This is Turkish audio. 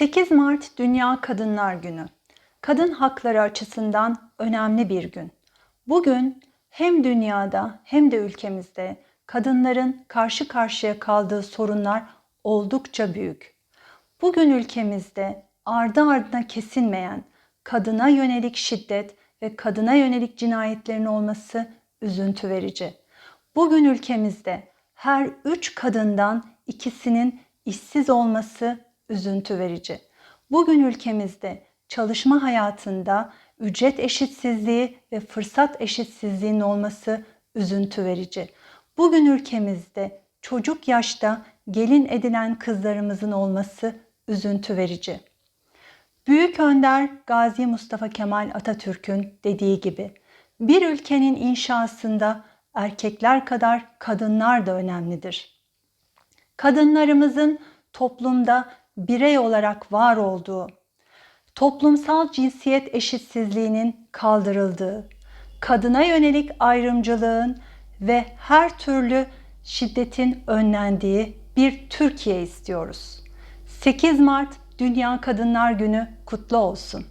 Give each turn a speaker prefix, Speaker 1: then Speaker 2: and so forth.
Speaker 1: 8 Mart Dünya Kadınlar Günü. Kadın hakları açısından önemli bir gün. Bugün hem dünyada hem de ülkemizde kadınların karşı karşıya kaldığı sorunlar oldukça büyük. Bugün ülkemizde ardı ardına kesilmeyen kadına yönelik şiddet ve kadına yönelik cinayetlerin olması üzüntü verici. Bugün ülkemizde her üç kadından ikisinin işsiz olması üzüntü verici. Bugün ülkemizde çalışma hayatında ücret eşitsizliği ve fırsat eşitsizliğinin olması üzüntü verici. Bugün ülkemizde çocuk yaşta gelin edilen kızlarımızın olması üzüntü verici. Büyük önder Gazi Mustafa Kemal Atatürk'ün dediği gibi bir ülkenin inşasında erkekler kadar kadınlar da önemlidir. Kadınlarımızın toplumda birey olarak var olduğu, toplumsal cinsiyet eşitsizliğinin kaldırıldığı, kadına yönelik ayrımcılığın ve her türlü şiddetin önlendiği bir Türkiye istiyoruz. 8 Mart Dünya Kadınlar Günü kutlu olsun.